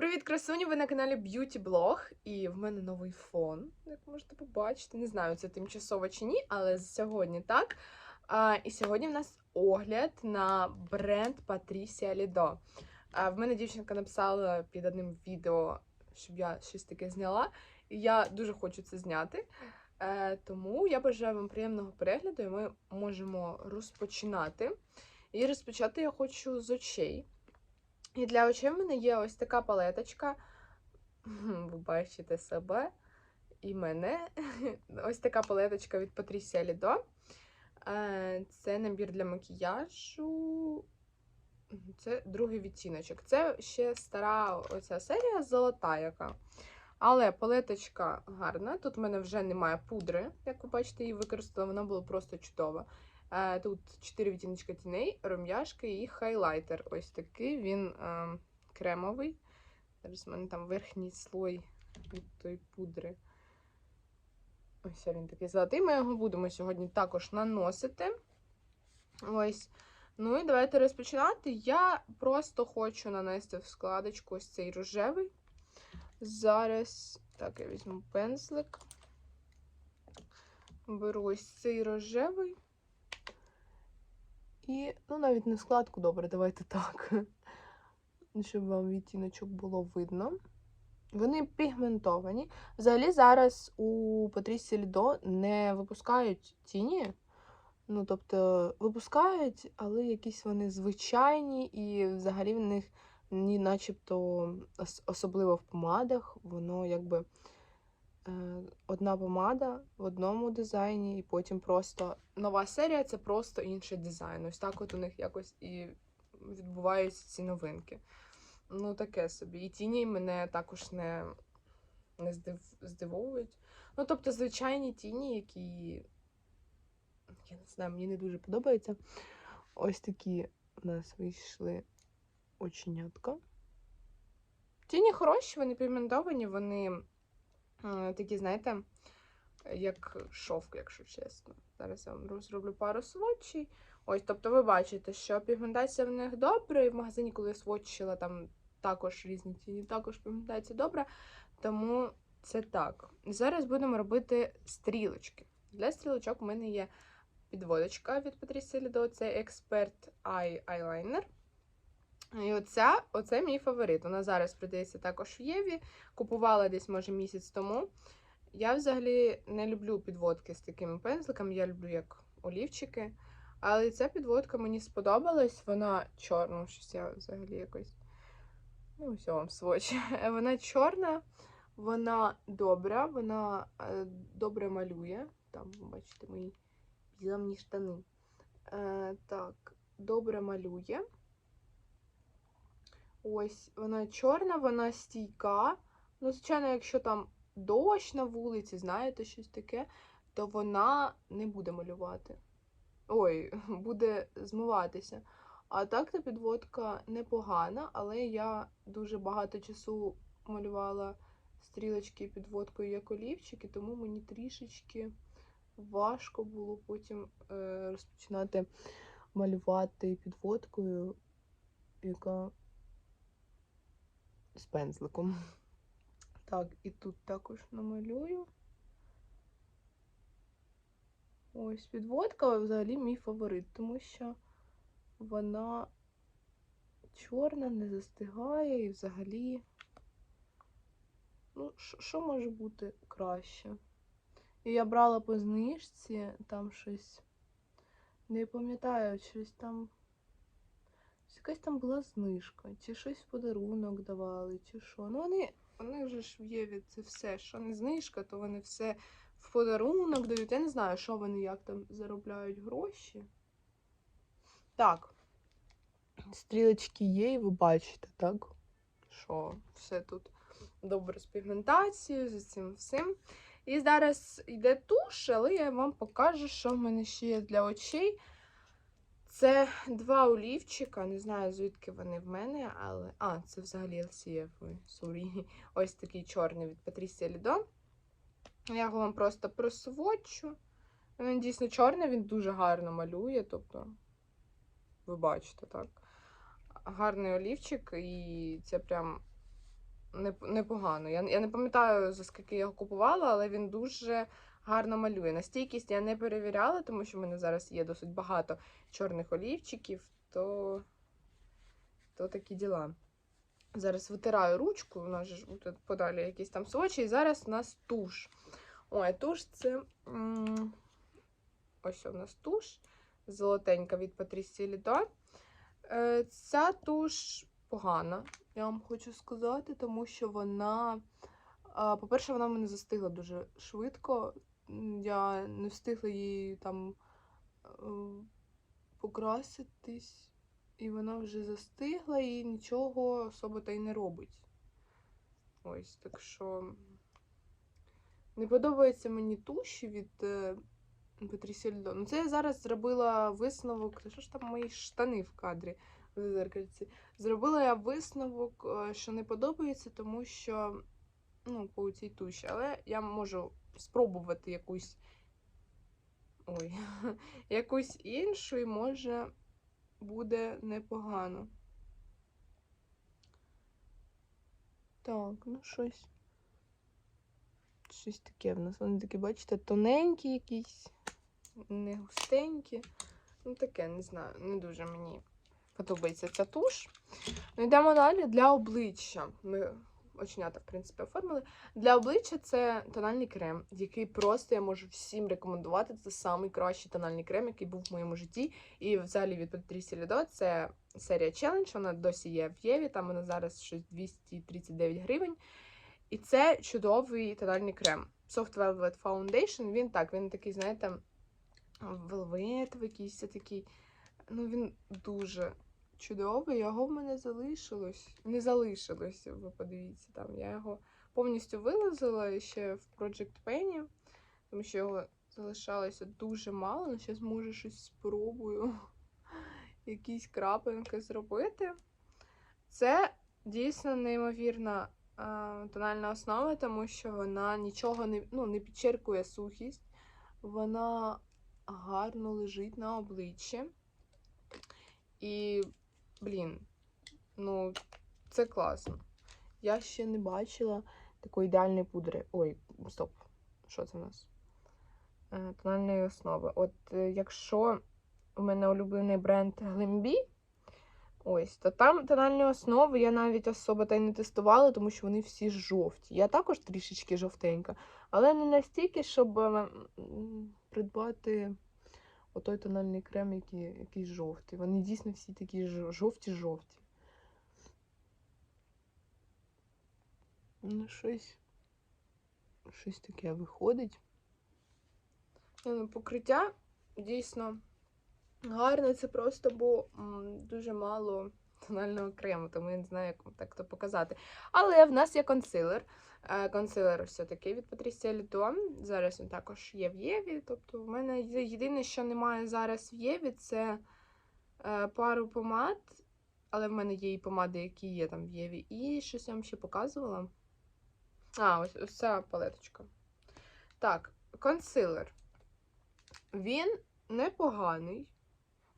Привіт, красуні! Ви на каналі Beauty Blog, і в мене новий фон, як можете побачити. Не знаю, це тимчасово чи ні, але сьогодні так. А, і сьогодні в нас огляд на бренд Patricia Lido. А, в мене дівчинка написала під одним відео, щоб я щось таке зняла. І я дуже хочу це зняти. Е, тому я бажаю вам приємного перегляду, і ми можемо розпочинати. І розпочати я хочу з очей. І для очей в мене є ось така палеточка. Ви бачите себе і мене. Ось така палеточка від Patricia Lido. Е, Це набір для макіяжу. Це другий відтіночок. Це ще стара оця серія золота яка. Але палеточка гарна. Тут в мене вже немає пудри, як ви бачите, її використала, вона була просто чудова. Тут 4 відтіночка тіней, рум'яшки і хайлайтер. Ось такий він кремовий. Зараз в мене там верхній слой від тої пудри. Ось він такий золотий. Ми його будемо сьогодні також наносити. Ось. Ну і давайте розпочинати. Я просто хочу нанести в складочку ось цей рожевий. Зараз, так, я візьму пензлик. Беру ось цей рожевий. І, ну, навіть не складку, добре, давайте так. Щоб вам відтіночок було видно. Вони пігментовані. Взагалі, зараз у Патрісі Лідо не випускають тіні. Ну, тобто, випускають, але якісь вони звичайні, і взагалі в них ні, начебто, особливо в помадах, воно якби одна помада в одному дизайні, і потім просто нова серія це просто інший дизайн. Ось так от у них якось і відбуваються ці новинки. Ну, таке собі. І тіні мене також не, не здив, здивовують. Ну, тобто, звичайні тіні, які, я не знаю, мені не дуже подобаються. Ось такі у нас вийшли оченятка. Тіні хороші, вони пігментовані, вони е, такі, знаєте, як шовк, якщо чесно. Зараз я вам зроблю пару сводчей. Ось, тобто, ви бачите, що пігментація в них добра, і в магазині, коли я сводчила, там також різні тіні, також пігментація добра. Тому це так. Зараз будемо робити стрілочки. Для стрілочок у мене є підводочка від Patricia Lido, це Expert Eye Eyeliner. І оця, оце мій фаворит. Вона зараз продається також в Єві. Купувала десь, може, місяць тому. Я взагалі не люблю підводки з такими пензликами, я люблю як олівчики. Але ця підводка мені сподобалась, вона чорна, щось я взагалі якось. Ну, все вам свочі. Вона чорна, вона добра, вона е, добре малює. Там, бачите, мої піжамні штани. Е, Так, добре малює. Ось, вона чорна, вона стійка. Ну, звичайно, якщо там дощ на вулиці, знаєте, щось таке, то вона не буде малювати. Ой, буде змиватися. А так та підводка непогана, але я дуже багато часу малювала стрілочки підводкою як олівчики, тому мені трішечки важко було потім е, розпочинати малювати підводкою, яка з пензликом. Так, і тут також намалюю. Ось підводка взагалі мій фаворит, тому що вона чорна, не застигає і взагалі. Ну, що може бути краще? І я брала по знижці, там щось. Не пам'ятаю, щось там. Якась там була знижка, чи щось в подарунок давали, чи що. Ну, вони вони вже ж в Єві це все. Що не знижка, то вони все в подарунок дають. Я не знаю, що вони як там заробляють гроші. Так, стрілочки є, і ви бачите, так? Що все тут добре з пігментацією, з цим всім. І зараз йде туш, але я вам покажу, що в мене ще є для очей. Це два олівчика, не знаю, звідки вони в мене, але. А, це взагалі LCF, sorry. Ось такий чорний від Patricia Lido. Я його вам просто просвочу. Він дійсно чорний, він дуже гарно малює, тобто, ви бачите, так. Гарний олівчик, і це прям непогано. Я, я не пам'ятаю, за скільки я його купувала, але він дуже гарно малює. На стійкість я не перевіряла, тому що в мене зараз є досить багато чорних олівчиків, то, то такі діла. Зараз витираю ручку, у нас ж тут подалі якісь там свочі, і зараз у нас туш. Ой, туш це. Ось у нас туш. Золотенька від Патрісії Лідо. Е, Ця туш погана, я вам хочу сказати, тому що вона. По-перше, вона в мене застигла дуже швидко. Я не встигла її там е, покраситись, і вона вже застигла і нічого особо та й не робить. Ось, так що не подобається мені туші від е, Патрісі Ну, це я зараз зробила висновок. Що ж там мої штани в кадрі в зеркальці? Зробила я висновок, е, що не подобається, тому що ну, по цій туші. Але я можу спробувати якусь. Ой, якусь іншу, і може буде непогано. Так, ну щось. Щось таке в нас. Вони такі, бачите, тоненькі якісь, не густенькі. Ну, таке, не знаю, не дуже мені подобається ця туш. Ну, йдемо далі для обличчя. Ми оченята, в принципі, оформили. Для обличчя це тональний крем, який просто я можу всім рекомендувати. Це найкращий тональний крем, який був в моєму житті. І взагалі від Патрісі Лідо це серія Challenge, вона досі є в Єві, там вона зараз щось 239 гривень. І це чудовий тональний крем. Soft Velvet Foundation. Він так, він такий, знаєте, велветовий якийсь такий. Ну, він дуже чудовий. Його в мене залишилось. Не залишилось, ви подивіться там. Я його повністю вилазила ще в Project Penny, тому що його залишалося дуже мало. Ну, зараз може щось спробую. Якісь крапинки зробити. Це дійсно неймовірна тональна основа, тому що вона нічого не, ну, не підчеркує сухість, вона гарно лежить на обличчі. І, блін, ну, це класно. Я ще не бачила такої ідеальної пудри. Ой, стоп, що це в нас? Е, Тональної основи. От е, якщо у мене улюблений бренд Glambi, Ось, то там тональні основи я навіть особо та й не тестувала, тому що вони всі жовті. Я також трішечки жовтенька, але не настільки, щоб е, придбати отой тональний крем, який, який жовтий. Вони дійсно всі такі жо- жовті-жовті. Ну, щось, щось таке виходить. Ну, Покриття дійсно гарне, це просто, бо м, дуже мало тонального крему, тому я не знаю, як так то показати. Але в нас є консилер. Е, Консилер все-таки від Patricia Літо. Зараз він також є в Єві. Тобто, в мене єдине, що немає зараз в Єві, це е, пару помад. Але в мене є і помади, які є там в Єві. І щось я вам ще показувала. А, ось, ось ця палеточка. Так, консилер. Він непоганий.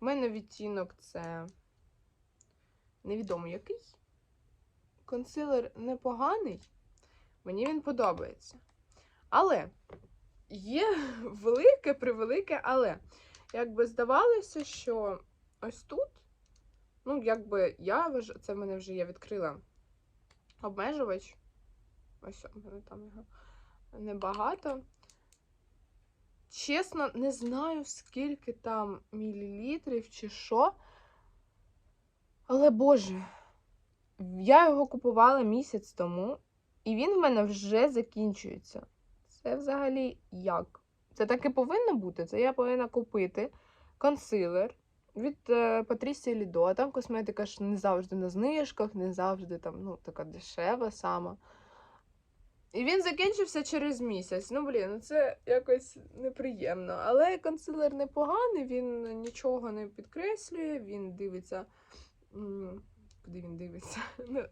У мене відтінок це невідомо який. Консилер непоганий. Мені він подобається. Але є велике, превелике, але. Якби здавалося, що ось тут, ну, якби я це в мене вже я відкрила обмежувач. Ось мене там його небагато. Чесно, не знаю, скільки там мілілітрів чи що. Але Боже, я його купувала місяць тому, і він в мене вже закінчується. Це взагалі як? Це так і повинно бути. Це я повинна купити консилер від е, Патрісії Лідо. Там косметика ж не завжди на знижках, не завжди там, ну, така дешева сама. І він закінчився через місяць. Ну, блін, ну це якось неприємно. Але консилер непоганий, він нічого не підкреслює, він дивиться. Куди він дивиться? Ну,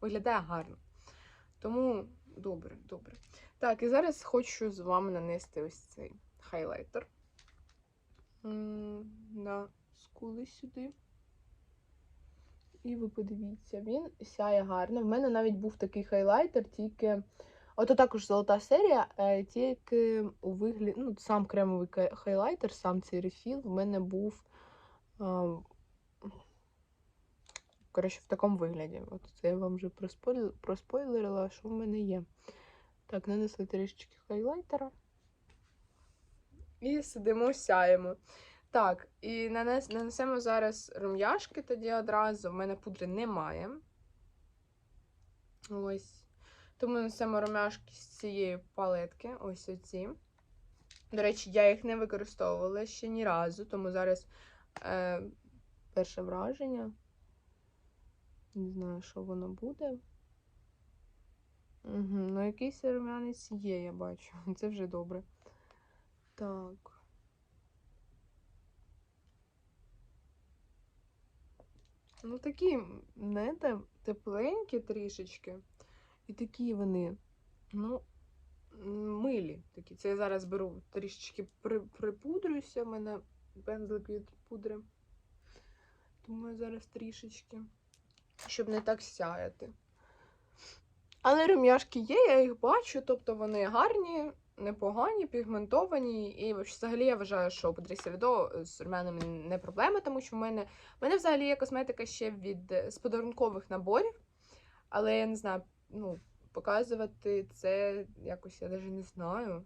Виглядає гарно. Тому добре, добре. Так, і зараз хочу з вами нанести ось цей хайлайтер. На скули сюди. І ви подивіться, він сяє гарно. В мене навіть був такий хайлайтер, тільки. Ото також золота серія, е, тільки у вигляді, ну, сам кремовий хайлайтер, сам цей рефіл в мене був. Коротше, в такому вигляді. От це я вам вже проспойлер, проспойлерила, що в мене є. Так, нанесли трішечки хайлайтера. І сидимо, сяємо. Так, і нанес, нанесемо зараз рум'яшки тоді одразу. В мене пудри немає. Ось. Тому нанесемо рум'яшки з цієї палетки. Ось оці. До речі, я їх не використовувала ще ні разу, тому зараз е, перше враження. Не знаю, що воно буде. Угу, ну якийсь рум'янець є, я бачу. Це вже добре. Так. Ну, такі, знаєте, тепленькі трішечки. І такі вони, ну, милі такі. Це я зараз беру трішечки при, припудрююся. У мене пензлик від пудри. Тому зараз трішечки, щоб не так сяяти. Але рум'яшки є, я їх бачу, тобто вони гарні, непогані, пігментовані. І взагалі я вважаю, що пудри Сельдо з румянами не проблема, тому що в мене, в мене взагалі є косметика ще від е, з подарункових наборів. Але я не знаю, ну, показувати це якось я навіть не знаю.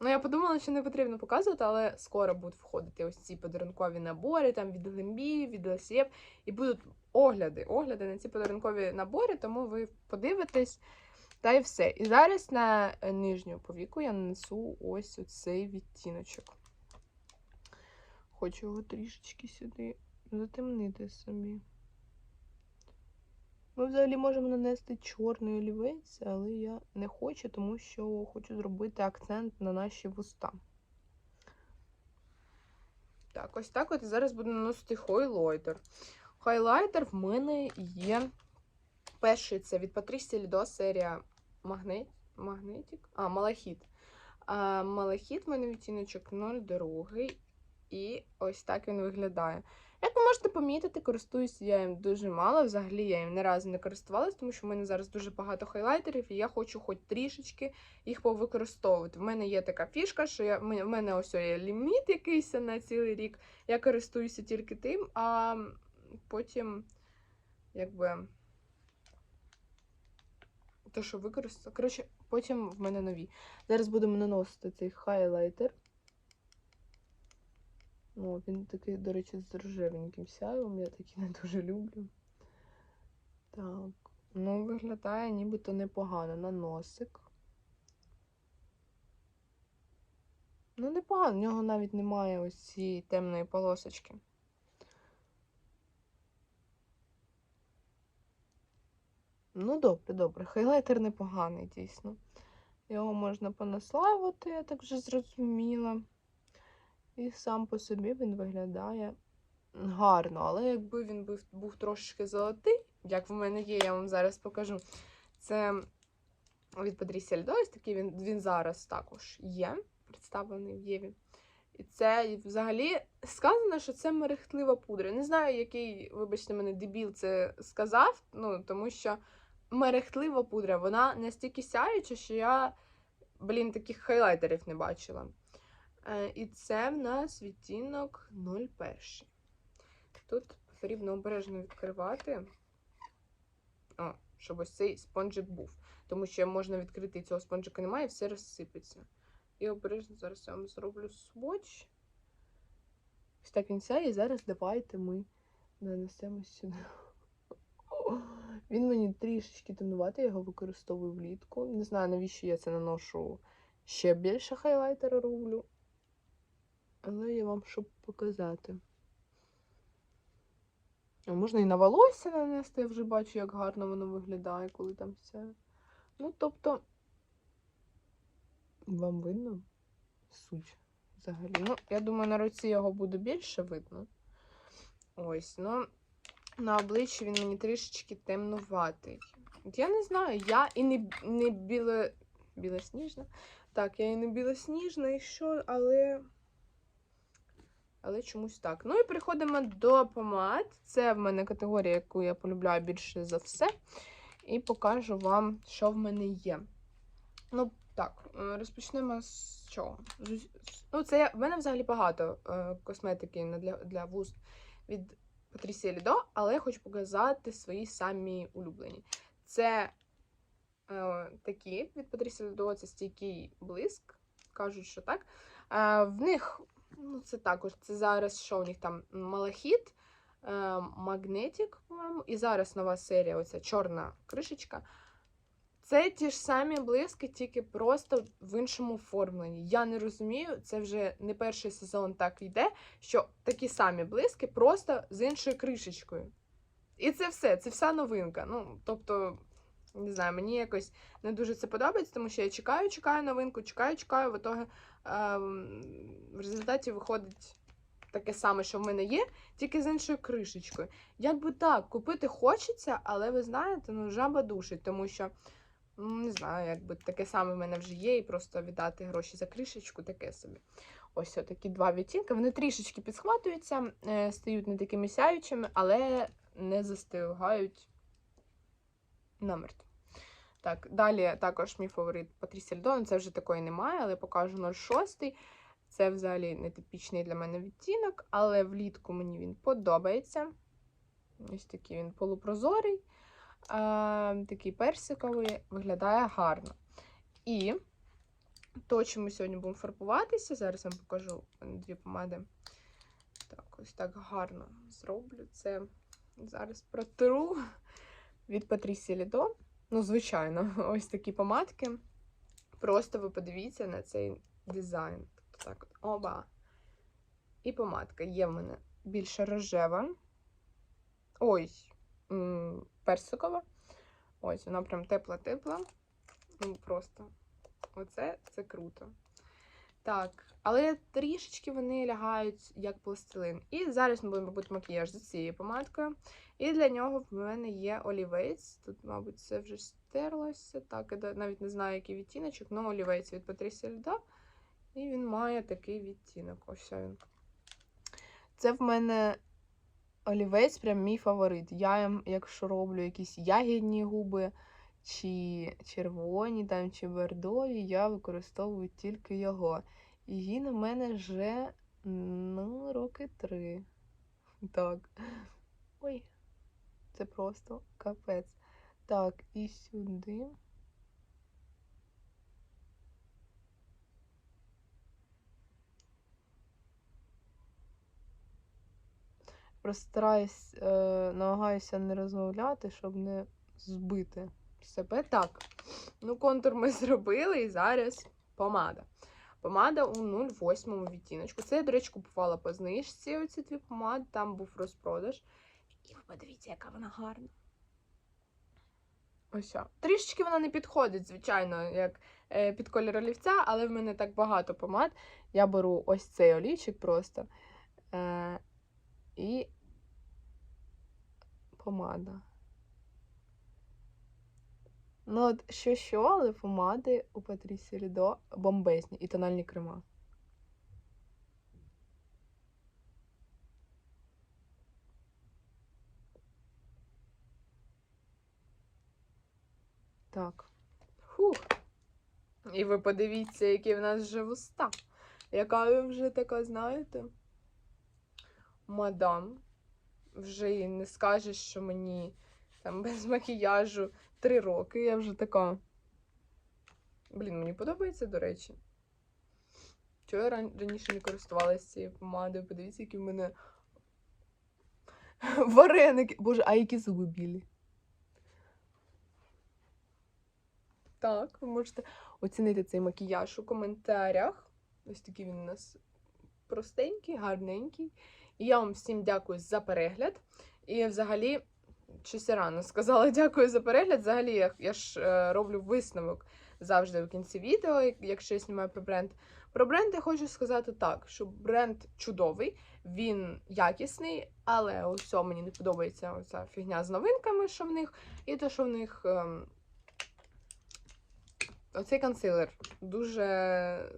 Ну, я подумала, що не потрібно показувати, але скоро будуть входити ось ці подарункові набори, там від Глембі, від Лесєв, і будуть огляди, огляди на ці подарункові набори, тому ви подивитесь. Та й все. І зараз на нижню повіку я нанесу ось оцей відтіночок. Хочу його трішечки сюди затемнити собі. Ми взагалі можемо нанести чорний олівець, але я не хочу, тому що хочу зробити акцент на наші вуста. Так, ось так от і зараз буду наносити хайлайтер. Хайлайтер в мене є. Перший це від Патрісі Лідо серія Магнет... Магнетик? А, Малахіт. А, Малахіт в мене відтіночок 02. І ось так він виглядає. Як ви можете помітити, користуюся я їм дуже мало. Взагалі я їм ні разу не користувалась, тому що в мене зараз дуже багато хайлайтерів, і я хочу хоч трішечки їх повикористовувати. В мене є така фішка, що я, в мене ось є ліміт якийсь на цілий рік. Я користуюся тільки тим, а потім, якби. То, що використаю. Коротше, потім в мене нові. Зараз будемо наносити цей хайлайтер. О, він такий, до речі, з рожевеньким сяйвом, я такі не дуже люблю. Так, ну, виглядає нібито непогано на носик. Ну, непогано, в нього навіть немає ось цієї темної полосочки. Ну, добре, добре. Хайлайтер непоганий, дійсно. Його можна понаславити, я так вже зрозуміла. І сам по собі він виглядає гарно. Але якби він був, був трошечки золотий, як в мене є, я вам зараз покажу. Це від Патрісі ось такий він, він зараз також є, представлений в Єві. І це взагалі сказано, що це мерехтлива пудра. Не знаю, який, вибачте, мене дебіл це сказав, ну, тому що мерехтлива пудра, вона настільки сяюча, що я, блін, таких хайлайтерів не бачила. Е, І це в нас відтінок 01. Тут потрібно обережно відкривати, О, щоб ось цей спонжик був. Тому що можна відкрити і цього спонжика немає, і все розсипеться. І обережно зараз я вам зроблю сводч. Ось так він сяє, і зараз давайте ми нанесемо сюди. Він мені трішечки темнуватий, я його використовую влітку. Не знаю, навіщо я це наношу ще більше хайлайтера роблю. Але я вам щоб показати. Можна і на волосся нанести, я вже бачу, як гарно воно виглядає, коли там все. Ну, тобто, вам видно суть взагалі. Ну, я думаю, на руці його буде більше видно. Ось, ну, на обличчі він мені трішечки темнуватий. Я не знаю, я і не, не біле... білосніжна. Так, я і не білосніжна, і що, але. Але чомусь так. Ну і переходимо до помад. Це в мене категорія, яку я полюбляю більше за все. І покажу вам, що в мене є. Ну, так, е, розпочнемо з чого? Ну, це в мене взагалі багато е, косметики для, для вуст від Патрісія Лідо, але я хочу показати свої самі улюблені. Це е, такі від Патрісія Лідо, це стійкий блиск. Кажуть, що так. Е, в них, ну, це також, це зараз що у них там малахіт, е, магнетик, по-моєму, і зараз нова серія, оця чорна кришечка. Це ті ж самі блиски, тільки просто в іншому оформленні. Я не розумію, це вже не перший сезон так йде, що такі самі блиски, просто з іншою кришечкою. І це все, це вся новинка. Ну, тобто, не знаю, мені якось не дуже це подобається, тому що я чекаю, чекаю новинку, чекаю, чекаю, в итоге, в результаті виходить таке саме, що в мене є, тільки з іншою кришечкою. Якби так, купити хочеться, але ви знаєте, ну жаба душить, тому що. Не знаю, якби таке саме в мене вже є, і просто віддати гроші за кришечку, таке собі. Ось такі два відтінки. Вони трішечки підсхватуються, е, стають не такими сяючими, але не застигають намертво. Так, далі також мій фаворит Патрісі Льдон. Це вже такої немає, але покажу 06. Це взагалі нетипічний для мене відтінок, але влітку мені він подобається. Ось такий він полупрозорий е, такий персиковий, виглядає гарно. І то, чим сьогодні будемо фарбуватися, зараз я вам покажу дві помади. Так, ось так гарно зроблю. Це зараз протру від Патрісі Лідо. Ну, звичайно, ось такі помадки. Просто ви подивіться на цей дизайн. Тобто так оба. І помадка є в мене більше рожева. Ой, персикова. Ось, вона прям тепла-тепла. Ну, просто оце це круто. Так, але трішечки вони лягають як пластилин. І зараз ми будемо робити макіяж за цією помадкою. І для нього в мене є олівець. Тут, мабуть, це вже стерлося. Так, я навіть не знаю, який відтіночок, але олівець від Патрісі Льда. І він має такий відтінок. Ось він. Це в мене олівець прям мій фаворит. Я, якщо роблю якісь ягідні губи, чи червоні, там, чи бордові, я використовую тільки його. Він у мене вже ну, роки три. Так. Ой, це просто капець. Так, і сюди. Просто стараюсь, е, намагаюся не розмовляти, щоб не збити себе. Так, ну контур ми зробили, і зараз помада. Помада у 0,8 відтіночку. Це я, до речі, купувала по знижці оці дві помади, там був розпродаж. І ви подивіться, яка вона гарна. Ось. Трішечки вона не підходить, звичайно, як е, під колір олівця, але в мене так багато помад. Я беру ось цей олівчик просто. Е, і помада. Ну, от що що, але помади у Патрісі Лідо бомбезні і тональні крема. Так. Фух. І ви подивіться, які в нас вже вуста. Яка ви вже така, знаєте? Мадам. Вже і не скажеш, що мені там без макіяжу три роки. Я вже така. Блін, мені подобається, до речі. Чого я раніше не користувалася цією помадою? Подивіться, які в мене вареники. Боже, а які зуби білі. Так, ви можете оцінити цей макіяж у коментарях. Ось такий він у нас простенький, гарненький. І я вам всім дякую за перегляд. І взагалі, щось я рано сказала дякую за перегляд. Взагалі, я, я ж е, роблю висновок завжди в кінці відео, якщо я знімаю про бренд. Про бренд я хочу сказати так, що бренд чудовий, він якісний, але ось мені не подобається оця фігня з новинками, що в них, і те, що в них. ем, Оцей консилер дуже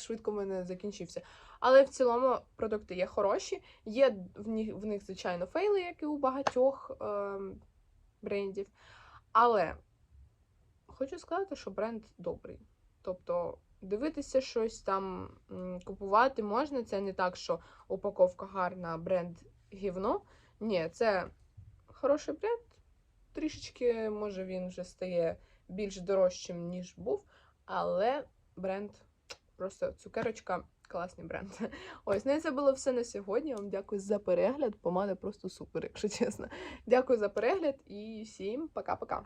швидко в мене закінчився. Але в цілому продукти є хороші. Є в них, в них звичайно, фейли, як і у багатьох е, брендів. Але хочу сказати, що бренд добрий. Тобто дивитися щось там, купувати можна. Це не так, що упаковка гарна, бренд гівно. Ні, це хороший бренд. Трішечки, може, він вже стає більш дорожчим, ніж був, але бренд просто цукерочка. Класний бренд. Ось, ну і це було все на сьогодні. Вам дякую за перегляд. Помада просто супер, якщо чесно. Дякую за перегляд і всім пока-пока.